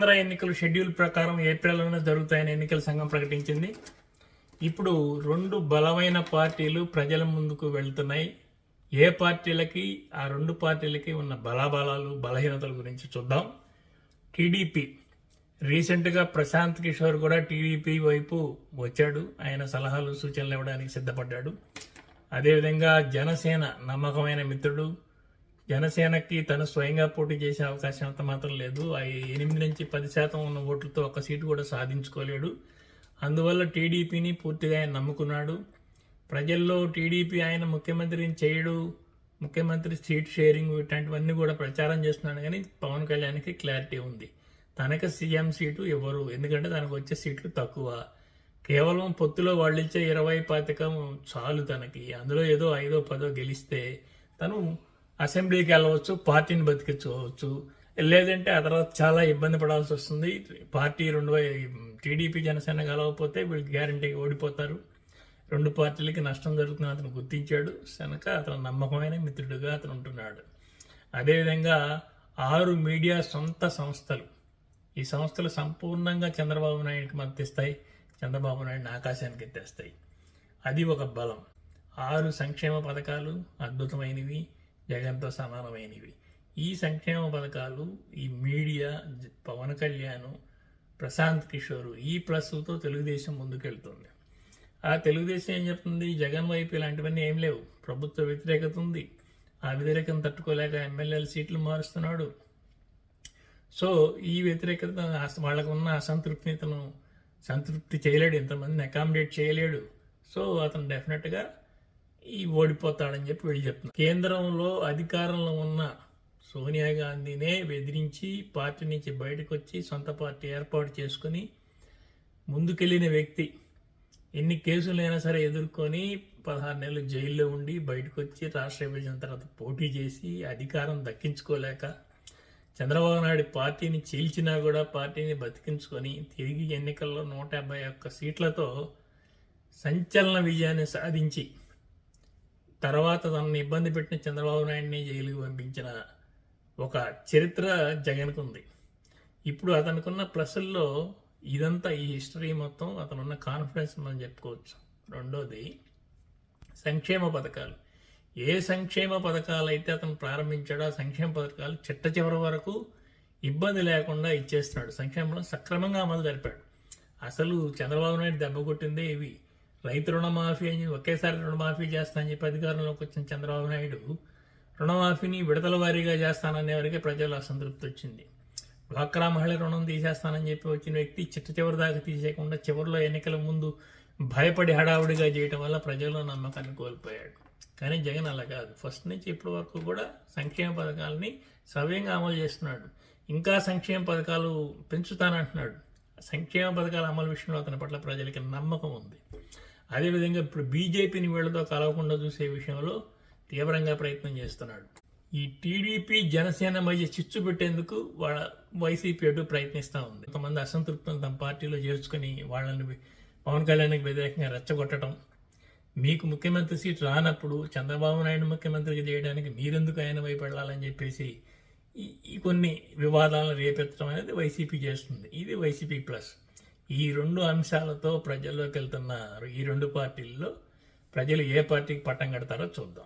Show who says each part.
Speaker 1: కేంద్ర ఎన్నికలు షెడ్యూల్ ప్రకారం ఏప్రిల్లోనే జరుగుతాయని ఎన్నికల సంఘం ప్రకటించింది. ఇప్పుడు రెండు బలమైన పార్టీలు ప్రజల ముందుకు వెళ్తున్నాయి. ఏ పార్టీలకి ఆ రెండు పార్టీలకి ఉన్న బలాబలాలు బలహీనతల గురించి చూద్దాం. టీడీపీ. రీసెంట్గా ప్రశాంత్ కిషోర్ కూడా టీడీపీ వైపు వచ్చాడు. ఆయన సలహాలు సూచనలు ఇవ్వడానికి సిద్ధపడ్డాడు. అదేవిధంగా జనసేన నమ్మకమైన మిత్రుడు జనసేనకి తను స్వయంగా పోటీ చేసే అవకాశం అంత మాత్రం లేదు. ఆ ఎనిమిది నుంచి పది శాతం ఉన్న ఓట్లతో ఒక సీటు కూడా సాధించుకోలేడు. అందువల్ల టీడీపీని పూర్తిగా ఆయన నమ్ముకున్నాడు. ప్రజల్లో టీడీపీ ఆయన ముఖ్యమంత్రిని చేయడు. ముఖ్యమంత్రి సీట్ షేరింగ్ ఇట్లాంటివన్నీ కూడా ప్రచారం చేస్తున్నాడు. కానీ పవన్ కళ్యాణ్కి క్లారిటీ ఉంది. తనకి సీఎం సీటు ఇవ్వరు ఎందుకంటే తనకు వచ్చే సీట్లు తక్కువ. కేవలం పొత్తులో వాళ్ళు ఇచ్చే ఇరవై పాతికం చాలు తనకి. అందులో ఏదో ఐదో పదో గెలిస్తే తను అసెంబ్లీకి వెళ్ళవచ్చు పార్టీని బతికించుకోవచ్చు. లేదంటే ఆ తర్వాత చాలా ఇబ్బంది పడాల్సి వస్తుంది. పార్టీ రెండు టీడీపీ జనసేన కలవకపోతే వీళ్ళు గ్యారంటీగా ఓడిపోతారు. రెండు పార్టీలకి నష్టం జరుగుతుందని అతను గుర్తించాడు. కనుక అతను నమ్మకమైన మిత్రుడుగా అతను ఉంటున్నాడు. అదేవిధంగా ఆరు మీడియా సొంత సంస్థలు. ఈ సంస్థలు సంపూర్ణంగా చంద్రబాబు నాయుడికి మద్దతిస్తాయి. చంద్రబాబు నాయుడిని ఆకాశానికి ఎత్తేస్తాయి. అది ఒక బలం. ఆరు సంక్షేమ పథకాలు అద్భుతమైనవి. జగన్తో సమానమైనవి. ఈ సంక్షేమ పథకాలు ఈ మీడియా పవన్ కళ్యాణ్ ప్రశాంత్ కిషోర్ ఈ ప్లస్తో తెలుగుదేశం ముందుకెళ్తుంది. ఆ తెలుగుదేశం ఏం చెప్తుంది? జగన్ వైపు ఇలాంటివన్నీ ఏం లేవు. ప్రభుత్వ వ్యతిరేకత ఉంది. ఆ వ్యతిరేకం తట్టుకోలేక ఎమ్మెల్యేల సీట్లు మారుస్తున్నాడు. సో ఈ వ్యతిరేకత వాళ్ళకు ఉన్న అసంతృప్తిని తను సంతృప్తి చేయలేడు. ఇంతమందిని అకామిడేట్ చేయలేడు. సో అతను డెఫినెట్గా ఈ ఓడిపోతాడని చెప్పి వెళ్ళి చెప్తున్నారు. కేంద్రంలో అధికారంలో ఉన్న సోనియా గాంధీనే బెదిరించి పార్టీ నుంచి బయటకు వచ్చి సొంత పార్టీ ఏర్పాటు చేసుకుని ముందుకెళ్ళిన వ్యక్తి. ఎన్ని కేసులైనా సరే ఎదుర్కొని పదహారు నెలలు జైల్లో ఉండి బయటకు వచ్చి రాష్ట్ర విభజన తర్వాత పోటీ చేసి అధికారం దక్కించుకోలేక చంద్రబాబు నాయుడు పార్టీని చీల్చినా కూడా పార్టీని బతికించుకొని తిరిగి ఎన్నికల్లో నూట యాభై ఒక్క సీట్లతో సంచలన విజయాన్ని సాధించి తర్వాత తనని ఇబ్బంది పెట్టిన చంద్రబాబు నాయుడిని జైలుకి పంపించిన ఒక చరిత్ర జగన్కు ఉంది. ఇప్పుడు అతనుకున్న ప్లస్ల్లో ఇదంతా ఈ హిస్టరీ మొత్తం అతనున్న కాన్ఫిడెన్స్ మనం చెప్పుకోవచ్చు. రెండోది సంక్షేమ పథకాలు. ఏ సంక్షేమ పథకాలు అయితే అతను ప్రారంభించాడో ఆ సంక్షేమ పథకాలు చిట్ట చివరి వరకు ఇబ్బంది లేకుండా ఇచ్చేస్తున్నాడు. సంక్షేమంలో సక్రమంగా అమలు జరిపాడు. అసలు చంద్రబాబు నాయుడు దెబ్బ కొట్టిందే ఇవి. రైతు రుణమాఫీ అని ఒకేసారి రుణమాఫీ చేస్తానని చెప్పి అధికారంలోకి వచ్చిన చంద్రబాబు నాయుడు రుణమాఫీని విడతల వారీగా చేస్తాననే వరకే ప్రజలు అసంతృప్తి వచ్చింది. డ్వాక్రా మహిళ రుణం తీసేస్తానని చెప్పి వచ్చిన వ్యక్తి చిట్ట చివరి దాకా తీసేయకుండా చివరిలో ఎన్నికల ముందు భయపడి హడావుడిగా చేయటం వల్ల ప్రజల్లో నమ్మకాన్ని కోల్పోయాడు. కానీ జగన్ అలా కాదు. ఫస్ట్ నుంచి ఇప్పటి వరకు కూడా సంక్షేమ పథకాలని సవ్యంగా అమలు చేస్తున్నాడు. ఇంకా సంక్షేమ పథకాలు పెంచుతానంటున్నాడు. సంక్షేమ పథకాల అమలు విషయంలో అతని పట్ల ప్రజలకి నమ్మకం ఉంది. అదేవిధంగా ఇప్పుడు బీజేపీని వీళ్ళతో కలవకుండా చూసే విషయంలో తీవ్రంగా ప్రయత్నం చేస్తున్నాడు. ఈ టీడీపీ జనసేన మధ్య చిచ్చు పెట్టేందుకు వాళ్ళ వైసీపీ అటు ప్రయత్నిస్తూ ఉంది. కొంతమంది అసంతృప్తులను తమ పార్టీలో చేర్చుకొని వాళ్ళని పవన్ కళ్యాణ్కి వ్యతిరేకంగా రెచ్చగొట్టడం మీకు ముఖ్యమంత్రి సీట్ రానప్పుడు చంద్రబాబు నాయుడు ముఖ్యమంత్రికి చేయడానికి మీరెందుకు ఆయన వైపు వెళ్ళాలని చెప్పేసి ఈ కొన్ని వివాదాలను రేపెత్తడం అనేది వైసీపీ చేస్తుంది. ఇది వైసీపీ ప్లస్. ఈ రెండు అంశాలతో ప్రజల్లోకి వెళ్తున్న ఈ రెండు పార్టీల్లో ప్రజలు ఏ పార్టీకి పట్టం కడతారో చూద్దాం.